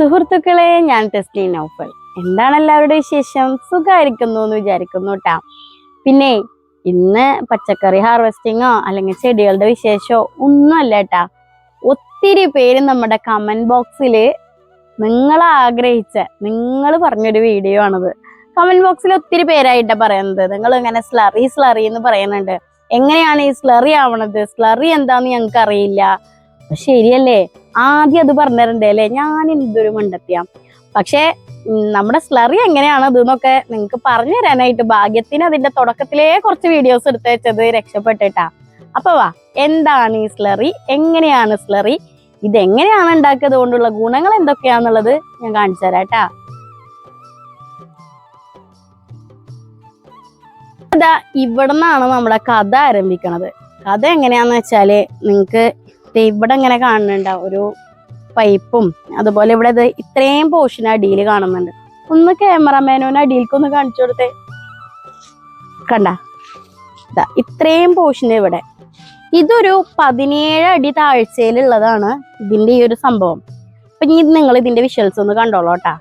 സുഹൃത്തുക്കളെ ഞാൻ ടെസ്റ്റി നൗഫൽ. എന്താണ് എല്ലാവരുടെ വിശേഷം? സുഖമായിരിക്കുന്നു എന്ന് വിചാരിക്കുന്നു കേട്ടാ പിന്നെ ഇന്ന് പച്ചക്കറി ഹാർവെസ്റ്റിങ്ങോ അല്ലെങ്കിൽ ചെടികളുടെ വിശേഷമോ ഒന്നുമല്ല കേട്ടാ ഒത്തിരി പേര് നമ്മുടെ കമന്റ് ബോക്സിൽ നിങ്ങൾ ആഗ്രഹിച്ച നിങ്ങൾ പറഞ്ഞൊരു വീഡിയോ ആണത്. കമന്റ് ബോക്സിൽ ഒത്തിരി പേരായിട്ടാണ് പറയുന്നത്. നിങ്ങൾ ഇങ്ങനെ സ്ലറി സ്ലറി എന്ന് പറയുന്നുണ്ട്. എങ്ങനെയാണ് ഈ സ്ലറി ആവണത്? സ്ലറി എന്താന്ന് ഞങ്ങൾക്ക് അറിയില്ല ശരിയല്ലേ? ആദ്യം അത് പറഞ്ഞിട്ടുണ്ട് അല്ലേ? ഞാൻ എന്തൊരു മണ്ടത്തിയാ. പക്ഷേ നമ്മുടെ സ്ലറി എങ്ങനെയാണ് അത് എന്നൊക്കെ നിങ്ങൾക്ക് പറഞ്ഞു തരാനായിട്ട് ഭാഗ്യത്തിന് അതിന്റെ തുടക്കത്തിലേ കുറച്ച് വീഡിയോസ് എടുത്ത് വെച്ചത് രക്ഷപ്പെട്ടിട്ടാ. അപ്പൊ വാ എന്താണ് ഈ സ്ലറി എങ്ങനെയാണ് സ്ലറി ഇതെങ്ങനെയാണ് ഉണ്ടാക്കിയത് കൊണ്ടുള്ള ഗുണങ്ങൾ എന്തൊക്കെയാന്നുള്ളത് ഞാൻ കാണിച്ചു തരാട്ടാ. ഇവിടെ നിന്നാണ് നമ്മുടെ കഥ ആരംഭിക്കണത്. കഥ എങ്ങനെയാന്ന് വെച്ചാൽ നിങ്ങക്ക് ഇവിടെ ഇങ്ങനെ കാണുന്നുണ്ട് ഒരു പൈപ്പും. അതുപോലെ ഇവിടെ ഇത് ഇത്രയും പോർഷൻ അടിയിൽ കാണുന്നുണ്ട്. ഒന്ന് ക്യാമറമാനോന് അടിയിലേക്കൊന്ന് കാണിച്ചു കൊടുത്തേ. കണ്ട? ഇത്രയും പോർഷൻ ഇവിടെ. ഇതൊരു പതിനേഴ് അടി താഴ്ചയിലുള്ളതാണ് ഇതിന്റെ ഈ ഒരു സംഭവം. അപ്പൊ ഇനി നിങ്ങൾ ഇതിന്റെ വിഷ്വൽസ് ഒന്ന് കണ്ടോളോട്ടാ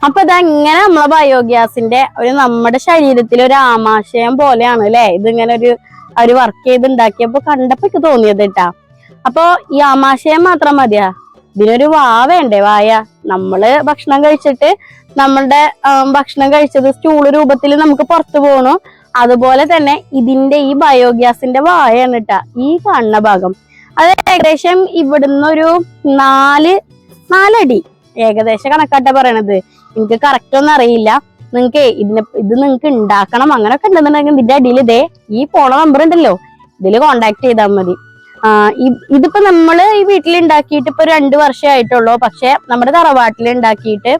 അപ്പൊ ഇതെങ്ങനെ നമ്മളെ ബയോഗ്യാസിന്റെ ഒരു നമ്മുടെ ശരീരത്തിൽ ഒരു ആമാശയം പോലെയാണ് അല്ലെ ഇതിങ്ങനെ ഒരു അവർ വർക്ക് ചെയ്ത് ഉണ്ടാക്കിയപ്പോ കണ്ടപ്പോ തോന്നിയത് കേട്ടാ അപ്പൊ ഈ ആമാശയം മാത്രം മതിയാ? ഇതിനൊരു വാ വേണ്ടേ? വായ. നമ്മൾ ഭക്ഷണം കഴിച്ചിട്ട് നമ്മളുടെ ഭക്ഷണം കഴിച്ചത് സ്റ്റൂൾ രൂപത്തിൽ നമുക്ക് പുറത്തു പോകണു അതുപോലെ തന്നെ ഇതിന്റെ ഈ ബയോഗ്യാസിന്റെ വായാണ് കേട്ടാ ഈ കാണുന്ന ഭാഗം. അത് ഏകദേശം ഇവിടുന്ന് ഒരു നാല് നാലടി. ഏകദേശ കണക്കാട്ടാ പറയണത്. എനിക്ക് കറക്റ്റ് ഒന്നും അറിയില്ല. നിങ്ങക്ക് ഇതിനെ ഇത് നിങ്ങക്ക് ഉണ്ടാക്കണം അങ്ങനൊക്കെ ഉണ്ടെന്നുണ്ടെങ്കിൽ ഇതിന്റെ അടിയിൽ ഇതേ ഈ പോണ നമ്പർ ഉണ്ടല്ലോ. ഇതിൽ കോണ്ടാക്ട് ചെയ്താൽ മതി. ഇതിപ്പോ നമ്മൾ ഈ വീട്ടിൽ ഉണ്ടാക്കിയിട്ട് ഇപ്പൊ രണ്ടു വർഷമായിട്ടുള്ളൂ പക്ഷെ നമ്മുടെ തറവാട്ടിൽ ഉണ്ടാക്കിയിട്ട്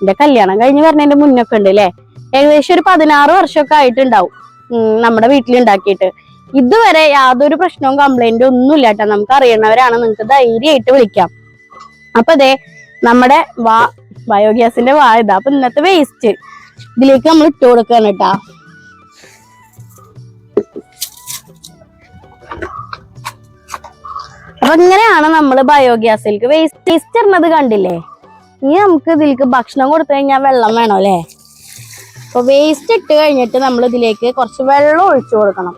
എന്റെ കല്യാണം കഴിഞ്ഞ് വരുന്നതിന്റെ മുന്നൊക്കെ ഉണ്ട് അല്ലേ ഏകദേശം ഒരു പതിനാറ് വർഷമൊക്കെ ആയിട്ടുണ്ടാവും നമ്മുടെ വീട്ടിൽ ഉണ്ടാക്കിയിട്ട്. ഇതുവരെ യാതൊരു പ്രശ്നവും കംപ്ലൈന്റും ഒന്നും കേട്ടോ നമുക്ക് അറിയണവരാണ് നിങ്ങൾക്ക് ധൈര്യമായിട്ട് വിളിക്കാം. അപ്പൊ അതെ നമ്മുടെ വാ ബയോഗ്യാസിന്റെ വാ ഇതാ. അപ്പൊ ഇന്നത്തെ വേസ്റ്റ് ഇതിലേക്ക് നമ്മൾ ഇട്ട് കൊടുക്കണം കേട്ടാ. അപ്പൊ ഇങ്ങനെയാണ് നമ്മൾ ബയോഗ്യാസിലേക്ക് വേസ്റ്റ് വേസ്റ്റ് ഇടുന്നത് കണ്ടില്ലേ? ഇനി നമുക്ക് ഇതിലേക്ക് ഭക്ഷണം കൊടുത്തു കഴിഞ്ഞാൽ വെള്ളം വേണം അല്ലേ? അപ്പൊ വേസ്റ്റ് ഇട്ട് കഴിഞ്ഞിട്ട് നമ്മൾ ഇതിലേക്ക് കുറച്ച് വെള്ളം ഒഴിച്ചു കൊടുക്കണം.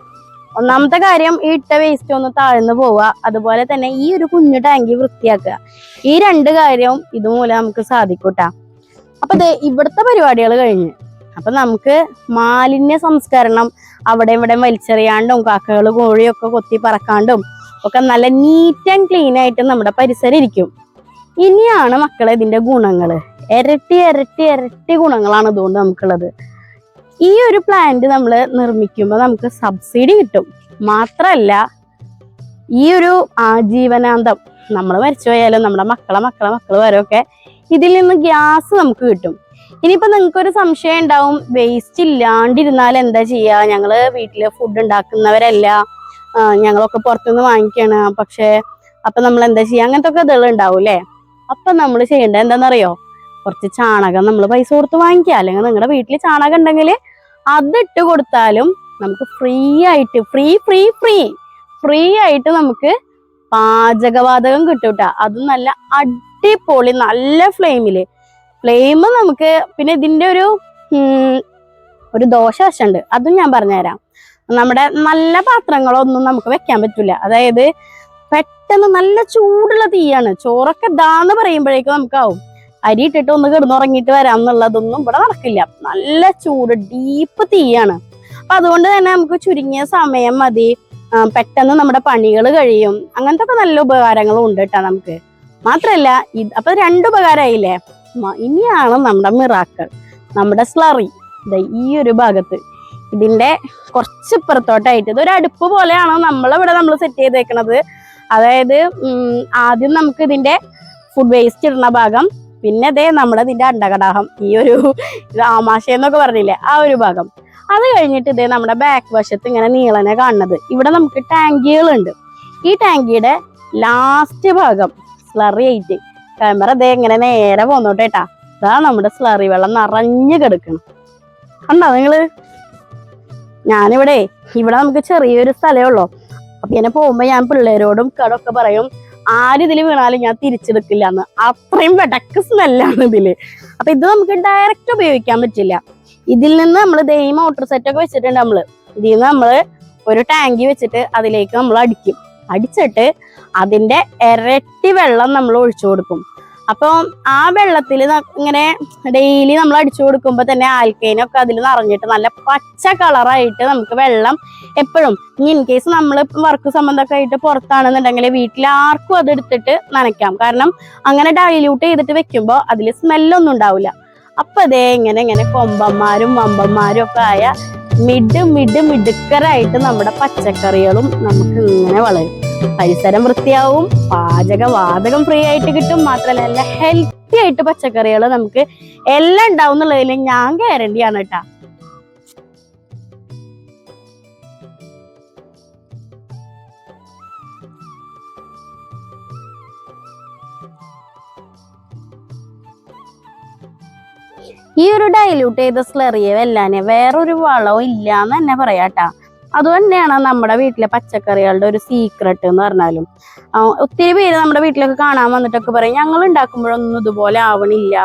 ഒന്നാമത്തെ കാര്യം ഈ ഇട്ട വേസ്റ്റ് ഒന്ന് താഴ്ന്നു പോവുക. അതുപോലെ തന്നെ ഈ ഒരു കുഞ്ഞു ടാങ്കി വൃത്തിയാക്കുക. ഈ രണ്ട് കാര്യവും ഇതുമൂലം നമുക്ക് സാധിക്കൂട്ടാ. അപ്പൊ ദേ ഇവിടുത്തെ പരിപാടികൾ കഴിഞ്ഞ്. അപ്പൊ നമുക്ക് മാലിന്യ സംസ്കരണം അവിടെ ഇവിടെ വലിച്ചെറിയാണ്ടും കാക്കകൾ കോഴിയൊക്കെ കൊത്തി പറക്കാണ്ടും ഒക്കെ നല്ല നീറ്റ് ആൻഡ് ക്ലീൻ ആയിട്ട് നമ്മുടെ പരിസരം ഇരിക്കും. ഇനിയാണ് മക്കളെ ഇതിന്റെ ഗുണങ്ങൾ ഇരട്ടി ഇരട്ടി ഇരട്ടി ഗുണങ്ങളാണ് ഇതുകൊണ്ട് നമുക്കുള്ളത്. ഈ ഒരു പ്ലാന്റ് നമ്മൾ നിർമ്മിക്കുമ്പോൾ നമുക്ക് സബ്സിഡി കിട്ടും. മാത്രമല്ല ഈ ഒരു ആജീവനാന്തം നമ്മൾ മരിച്ചു പോയാലും നമ്മുടെ മക്കളെ മക്കളെ മക്കൾ വരെയൊക്കെ ഇതിൽ നിന്ന് ഗ്യാസ് നമുക്ക് കിട്ടും. ഇനിയിപ്പോൾ നിങ്ങൾക്ക് ഒരു സംശയം ഉണ്ടാവും വേസ്റ്റ് ഇല്ലാണ്ടിരുന്നാൽ എന്താ ചെയ്യുക ഞങ്ങൾ വീട്ടിൽ ഫുഡ് ഉണ്ടാക്കുന്നവരല്ല. ഞങ്ങളൊക്കെ പുറത്തുനിന്ന് വാങ്ങിക്കാണ്. പക്ഷേ അപ്പം നമ്മൾ എന്താ ചെയ്യുക അങ്ങനത്തെ ഒക്കെ ഇതുകൾ ഉണ്ടാവും അല്ലേ? അപ്പം നമ്മൾ ചെയ്യേണ്ടത് എന്താണെന്നറിയോ? കുറച്ച് ചാണകം നമ്മൾ പൈസ കൊടുത്ത് വാങ്ങിക്കുക. അല്ലെങ്കിൽ നിങ്ങളുടെ വീട്ടിൽ ചാണകം ഉണ്ടെങ്കിൽ അതിട്ട് കൊടുത്താലും നമുക്ക് ഫ്രീ ആയിട്ട് ഫ്രീ ഫ്രീ ഫ്രീ ഫ്രീ ആയിട്ട് നമുക്ക് പാചകവാതകം കിട്ടും അത് നല്ല അടിപൊളി നല്ല ഫ്ലെയിമിൽ ഫ്ലെയിം നമുക്ക് പിന്നെ ഇതിന്റെ ഒരു ഒരു ദോഷവശമുണ്ട് അതും ഞാൻ പറഞ്ഞുതരാം. നമ്മുടെ നല്ല പാത്രങ്ങളൊന്നും നമുക്ക് വെക്കാൻ പറ്റില്ല അതായത് പെട്ടെന്ന് നല്ല ചൂടുള്ള തീയാണ്. ചോറൊക്കെ ദാന്ന് പറയുമ്പോഴേക്കും നമുക്കാവും. അരി ഇട്ടിട്ട് ഒന്ന് കിടന്നുറങ്ങിയിട്ട് വരാം എന്നുള്ളതൊന്നും ഇവിടെ നടക്കില്ല. നല്ല ചൂട് ഡീപ്പ് തീയാണ്. അപ്പൊ അതുകൊണ്ട് തന്നെ നമുക്ക് ചുരുങ്ങിയ സമയം മതി. പെട്ടെന്ന് നമ്മുടെ പണികൾ കഴിയും. അങ്ങനത്തെ ഒക്കെ നല്ല ഉപകാരങ്ങളും ഉണ്ട് കേട്ടോ നമുക്ക്. മാത്രല്ല അപ്പൊ രണ്ട് ഉപകാരമായില്ലേ ഇനിയാണ് നമ്മുടെ മിറാക്കൾ. നമ്മുടെ സ്ലറി ഈ ഒരു ഭാഗത്ത്. ഇതിന്റെ കുറച്ച് ഇപ്പുറത്തോട്ടായിട്ട് ഇതൊരു അടുപ്പ് പോലെയാണ് നമ്മളിവിടെ നമ്മൾ സെറ്റ് ചെയ്തേക്കണത്. അതായത് ആദ്യം നമുക്ക് ഇതിന്റെ ഫുഡ് വേസ്റ്റ് ഇടുന്ന ഭാഗം പിന്നെ അതേ നമ്മുടെ ഇതിന്റെ അണ്ടകടാഹം ഈ ഒരു ആമാശ എന്നൊക്കെ പറഞ്ഞില്ലേ ആ ഒരു ഭാഗം. അത് കഴിഞ്ഞിട്ട് ഇതേ നമ്മുടെ ബാക്ക് വശത്ത് ഇങ്ങനെ നീളനെ കാണുന്നത്. ഇവിടെ നമുക്ക് ടാങ്കികളുണ്ട്. ഈ ടാങ്കിയുടെ ലാസ്റ്റ് ഭാഗം സ്ലറി ആയിട്ട്. ക്യാമറ ദേ ഇങ്ങനെ നേരെ പോന്നോട്ടേട്ടാ അതാ നമ്മുടെ സ്ലറി വെള്ളം നിറഞ്ഞു കിടക്കണം. കണ്ടോ നിങ്ങൾ? ഞാനിവിടെ ഇവിടെ നമുക്ക് ചെറിയൊരു സ്ഥലമേ ഉള്ളൂ. അപ്പൊ ഇങ്ങനെ പോകുമ്പോ ഞാൻ പിള്ളേരോടും കടൊക്കെ പറയും ആര് ഇതിൽ വീണാലും ഞാൻ തിരിച്ചെടുക്കില്ല എന്ന് അത്രയും വെടക്ക് സ്മെല്ലാണ് ഇതിൽ. അപ്പൊ ഇത് നമുക്ക് ഡയറക്റ്റ് ഉപയോഗിക്കാൻ പറ്റില്ല. ഇതിൽ നിന്ന് നമ്മൾ ഈ മോട്ടോർ സെറ്റ് ഒക്കെ വെച്ചിട്ടുണ്ട് നമ്മൾ. ഇതിൽ നിന്ന് നമ്മൾ ഒരു ടാങ്കി വെച്ചിട്ട് അതിലേക്ക് നമ്മൾ അടിക്കും. അടിച്ചിട്ട് അതിന്റെ ഇരട്ടി വെള്ളം നമ്മൾ ഒഴിച്ചു കൊടുക്കും. അപ്പം ആ വെള്ളത്തിൽ ഇങ്ങനെ ഡെയിലി നമ്മൾ അടിച്ചു കൊടുക്കുമ്പോൾ തന്നെ ആൽക്കൈനൊക്കെ അതിൽ നിറഞ്ഞിട്ട് നല്ല പച്ച കളറായിട്ട് നമുക്ക് വെള്ളം എപ്പോഴും. ഇനി ഇൻ കേസ് നമ്മൾ വർക്ക് സംബന്ധമൊക്കെ ആയിട്ട് പുറത്താണെന്നുണ്ടെങ്കിൽ വീട്ടിൽ ആർക്കും അത് എടുത്തിട്ട് നനയ്ക്കാം. കാരണം അങ്ങനെ ഡൈല്യൂട്ട് ചെയ്തിട്ട് വെക്കുമ്പോൾ അതിൽ സ്മെല്ലൊന്നും ഉണ്ടാവില്ല അപ്പം അതേ ഇങ്ങനെ ഇങ്ങനെ കൊമ്പന്മാരും വമ്പന്മാരും ഒക്കെ ആയ മിഡ് മിഡ് മിടുക്കരായിട്ട് നമ്മുടെ പച്ചക്കറികളും നമുക്ക് ഇങ്ങനെ വളരും. പരിസരം വൃത്തിയാവും പാചക വാതകം ഫ്രീ ആയിട്ട് കിട്ടും മാത്രമല്ല നല്ല ഹെൽത്തി ആയിട്ട് പച്ചക്കറികൾ നമുക്ക് എല്ലാം ഉണ്ടാവും എന്നുള്ളതിൽ ഞാൻ ഗ്യാരണ്ടിയാണ് കേട്ടാ ഈ ഒരു ഡൈല്യൂട്ട് ചെയ്ത സ്ലറിയെ വെല്ലാനെ വേറൊരു വളവും ഇല്ല എന്ന് തന്നെ പറയാട്ടാ അത് തന്നെയാണ് നമ്മുടെ വീട്ടിലെ പച്ചക്കറികളുടെ ഒരു സീക്രട്ട് എന്ന് പറഞ്ഞാലും. ഒത്തിരി പേര് നമ്മുടെ വീട്ടിലൊക്കെ കാണാൻ വന്നിട്ടൊക്കെ പറയും ഞങ്ങൾ ഉണ്ടാക്കുമ്പോഴൊന്നും ഇതുപോലെ ആവണില്ല.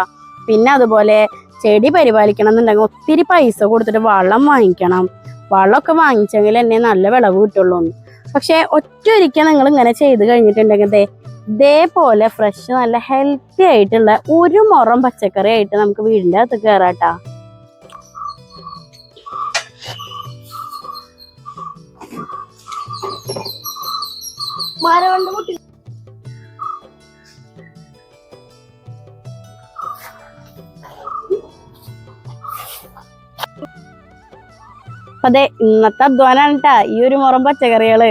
പിന്നെ അതുപോലെ ചെടി പരിപാലിക്കണം എന്നുണ്ടെങ്കിൽ ഒത്തിരി പൈസ കൊടുത്തിട്ട് വളം വാങ്ങിക്കണം. വളമൊക്കെ വാങ്ങിച്ചെങ്കിൽ എന്നെ നല്ല വിളവ് കിട്ടുള്ളൂ. പക്ഷെ ഒറ്റ ഒരിക്കൽ നിങ്ങൾ ഇങ്ങനെ ചെയ്ത് കഴിഞ്ഞിട്ടുണ്ടെങ്കിൽ ഇതേപോലെ ഫ്രഷ് നല്ല ഹെൽത്തി ആയിട്ടുള്ള ഒരു മുറം പച്ചക്കറി ആയിട്ട് നമുക്ക് വീടിന്റെ അകത്ത് കയറാട്ടാ അപ്പൊ അതെ ഇന്നത്തെ അധ്വാനാണ് കേട്ടാ ഈ ഒരു മുറം പച്ചക്കറികൾ.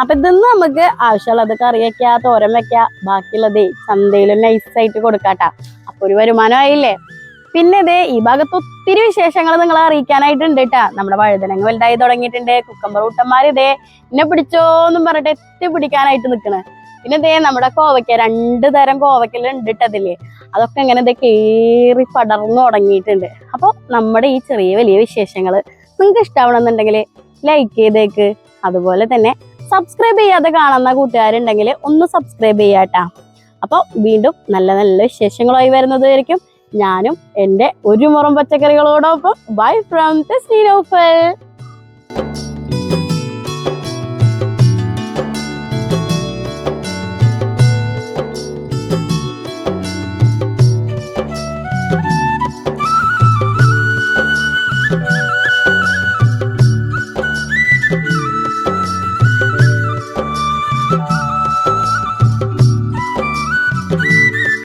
അപ്പൊ ഇതൊന്നും നമുക്ക് ആവശ്യമുള്ളത് കറി വെക്ക തോരൻ വെക്ക ബാക്കിയുള്ളത് ചന്തയിൽ നൈസായിട്ട് കൊടുക്കാട്ടാ. അപ്പൊ ഒരു വരുമാനമായില്ലേ? പിന്നെ ഇതേ ഈ ഭാഗത്ത് ഒത്തിരി വിശേഷങ്ങൾ നിങ്ങളെ അറിയിക്കാനായിട്ടുണ്ട് കേട്ടാ നമ്മുടെ വഴുതനങ്ങ വലുതായി തുടങ്ങിയിട്ടുണ്ട്. കുക്കമ്പർ കൂട്ടന്മാർ ഇതേ എന്നെ പിടിച്ചോന്നും പറഞ്ഞിട്ട് എത്തി പിടിക്കാനായിട്ട് നിൽക്കണേ പിന്നെ ഇതേ നമ്മുടെ കോവയ്ക്ക രണ്ട് തരം കോവയ്ക്കലുണ്ട് അതിൽ അതൊക്കെ ഇങ്ങനെ ഇതേ കയറി പടർന്നു തുടങ്ങിയിട്ടുണ്ട് അപ്പോൾ നമ്മുടെ ഈ ചെറിയ വലിയ വിശേഷങ്ങൾ നിങ്ങൾക്ക് ഇഷ്ടമാവണമെന്നുണ്ടെങ്കിൽ ലൈക്ക് ചെയ്തേക്ക്. അതുപോലെ തന്നെ സബ്സ്ക്രൈബ് ചെയ്യാതെ കാണുന്ന കൂട്ടുകാരുണ്ടെങ്കിൽ ഒന്ന് സബ്സ്ക്രൈബ് ചെയ്യാട്ടാ അപ്പോൾ വീണ്ടും നല്ല നല്ല വിശേഷങ്ങളായി വരുന്നതായിരിക്കും. ഞാനും എന്റെ ഒരു മുറം പച്ചക്കറികളോടൊപ്പം ബൈ ഫ്രം ടെസ്റ്റി